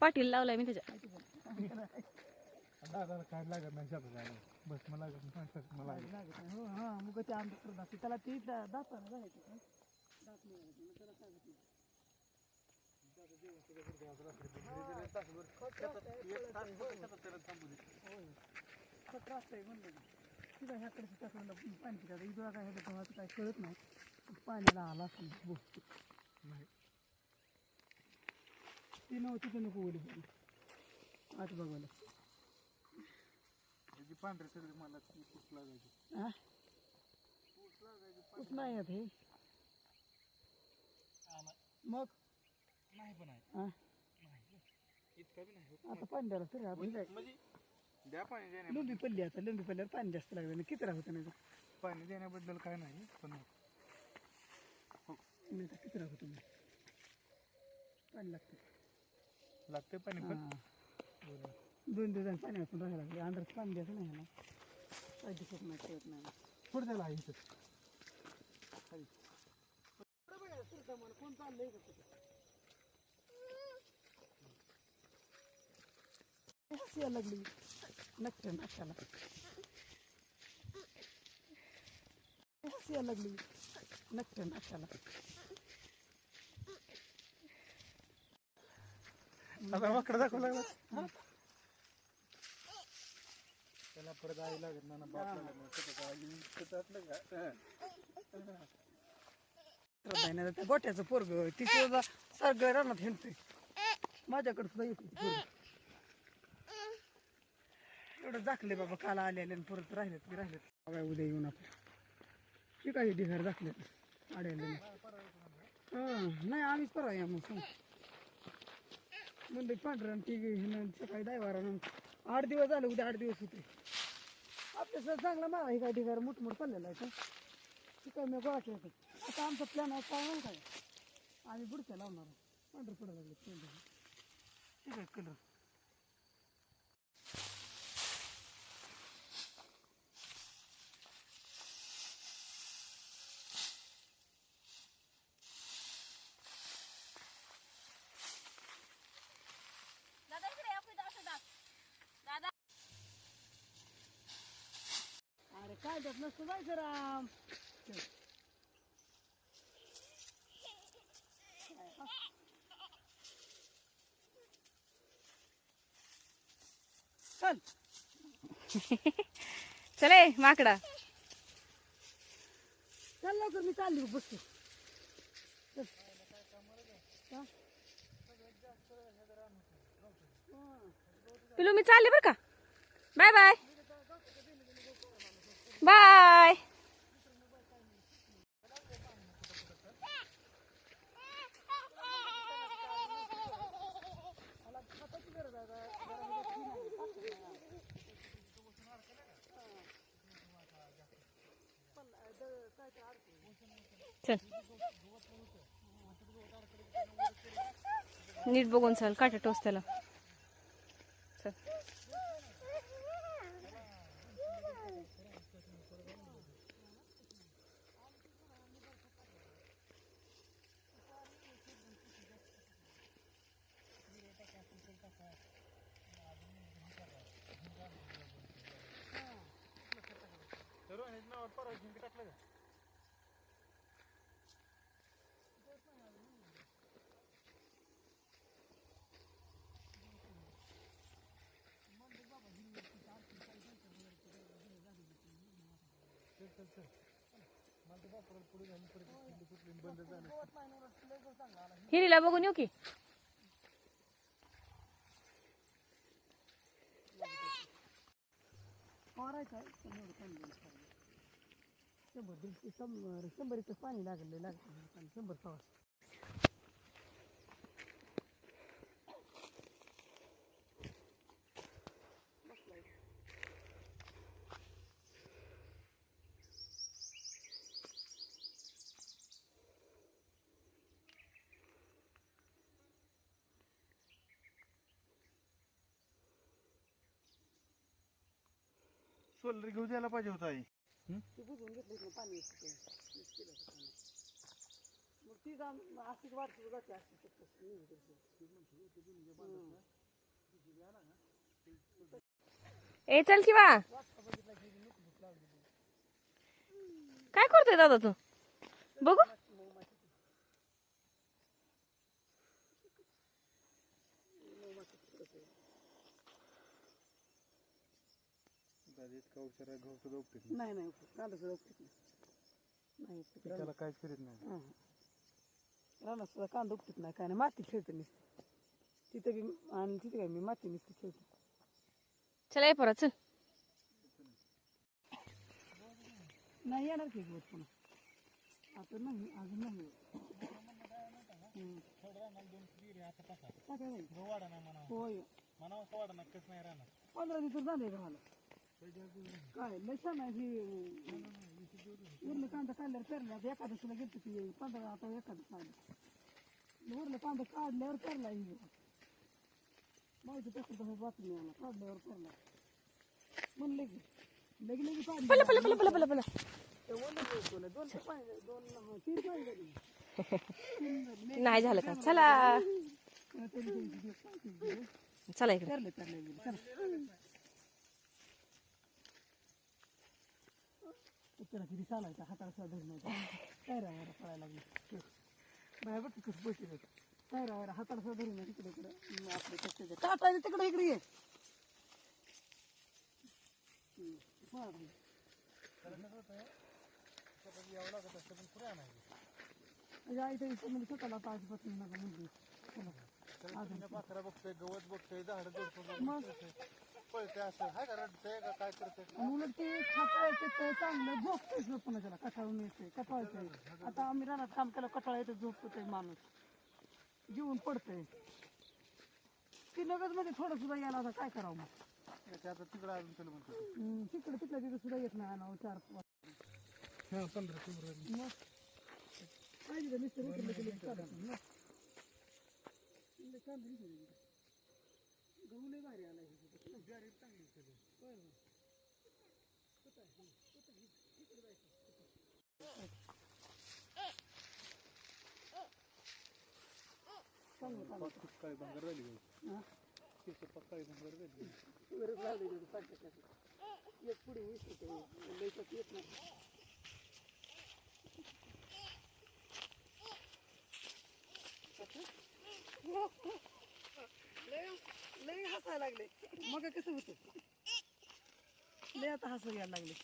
पाटील लावलाय मी त्याच्या दादाला काय लागत नाही जायला बस मला लागत नाही शेतात मला लागत. लागत नाही. हो हा मग ते आमचं त्याला ती दा- दातानं जायचं का नाही त्याला सांगत नाही. पाणी काय कळत नाही पाण्याला आला नाही. ती नव्हती तर नको बोलू. आता बघायला. त्याची पांढरी सगळी मला खूप लागायची. हा? कुठ नाही येत हे. मग? नाही पण आहे. हा? इतका बी नाही. आता पाणी द्यायला तरी आपण काय म्हणजे द्या पाणी देण्या लिंबी पडली आता लिंबी पडल्यावर पाणी जास्त लागलं नाही किती राहतं नाही पाणी देण्याबद्दल काय नाही पण नाही तर किती राहतं नाही पाणी लागतं. लागते पाणी पण. हा. दोन दिवसांनी पाणी आपण राहायला लागले. अंधारात पाणी द्यायचं नाही ना काय दिसत नाही कळत नाही. पुढे त्याला आहे इथं. कोण चाललंय का कुठे हसी यायला लागली. नक्की नाकाला. यायला लागली. नक्की नाकाला. आता वाकडं दाखवं लागला. त्याला परत आई लागत ना बाप त्या गोट्याचं पोरग ती सुद्धा सगळं रानात हिंडते माझ्याकडे सुद्धा येते एवढं दाखले बाबा काल आलेले आणि परत राहिलेत की राहिलेत. बघा उद्या येऊन आपलं. ठीक आहे ढिगार दाखले आडेले हां नाही आम्हीच परवा या मग. म्हणलं पांढरा ठीक हिनं सकाळी दायवारा आठ दिवस झाले उद्या आठ दिवस होते. आपल्या सर चांगला मारा हे काय ठिकाण मोठमोठ पडलेला आहे का? काय मी गोळा केला आता आमचा प्लॅन आहे काय नाही काय आम्ही बुडक्या लावणार पांढरं पडायला लागले ठीक आहे कलर. त्यात नसतं जायचं राम चल चले माकडा. चल लवकर मी चालली. हा? पिलू मी चालले बरं का? Bye bye. बाय. चल. नीट बघून चाल काटा टोच त्याला. टाकलं का? हिरीला बघून येऊ की. मारायचं आहे. पण एवढं पाणी नाही टाकायचं. शंभर दीडशे शंभर शंभर इथं पाणी लागले लागतं शंभर पावस सोलर घेऊ द्यायला पाहिजे होता आई. ते बुजवून घेतलं इथलं पाणी येतं ते. मीच केलं होतं पाणी. मग ती जाऊन अशीच वाढती जाते अशी हम्म. ए चल की वा काय करतोय दादा तू बघू दादा इतका उशिरा गहू सुद्धा उपटीत नाही. नाही नाही कांदा सुद्धा उपटीत नाही. नाही उपटीत. काहीच करीत नाही. हां. रानात सुद्धा कांदा उपटीत नाही काय नाही. माती खेळते नुसती. तिथे बी आणि तिथे काय मी माती नुसती खेळते. चला ये परत चल. नाही येणार की पुन्हा. आता नाही अजून नाही. हम्म. टाकाय नाही. होय. पंधरा दिवस झाले का मला काय लय छान आहे ही उरलं कांदा काढल्यावर पेरला आता एकादशीला गेलतो ती पंधरा आता एकादश काढलं उरलं कांदा काढल्यावर पेरला ही माहिती कसं तसं बातमी आला काढल्यावर पेरला म्हणले की लगे लगे काढलं पला पला पला पला पला पला ते ओलं गहू केलं. दोन ते पाहिजे दोन तीन पाहिजे तीन झाले. नाही झालं का चला त्याला तरी त्यांची दिवस पाहिजे दिवस. चला इकडे पेरले पेरले गेले चला उत्तरा किती चालायचा हाताला सुद्धा धरून नव्हता. काय राहायला पळायला लागले. बाहेर बघ पैसे देत काय राहायला हाताला सुद्धा नाही तिकडे इकडे. आपले कष्टाचे टाटा तिकडे इकडे ये. हम्म. पळा तुम्ही. म्हणजे आई तरी म्हणजे स्वतःला पाच बसून नका म्हणजे. पाखरा बघतोय गवत बघतोय झाड बघतोय. मग पळतंय असं. हाय का रडतंय का काय करतंय? आणि उलट ते खाता येते चांगलं झोपतोय पुन्हा त्याला कटाळून येते कटाळतंय आता आम्ही रानात काम केलं कटाळा येते झोपतोय माणूस. जीवन पडतंय. ती लगच मध्ये थोडं सुद्धा यायला आता काय करावं मग? याच्या आता तिकडं अजून चल म्हणतो हम्म, तिकडे तिथल्या तिथे सुद्धा येत नाही आणावं चार पाच. हा पंधरा मग? पाहिजे का मग. इकडे इकडे. गहू लय भारी इकडे. ज्वारी चांगली केली. होय, होय. कुठं आहे? कुठं इकडे जायचं. पक्काळी भांगर राहिली तिथं पक्काळी भांगर राहिली वरच राहिली इकडे एक पुढे वीस होते येत नाही लय हसायला लागले. मग कसं होतं? लय आता हसू यायला लागले.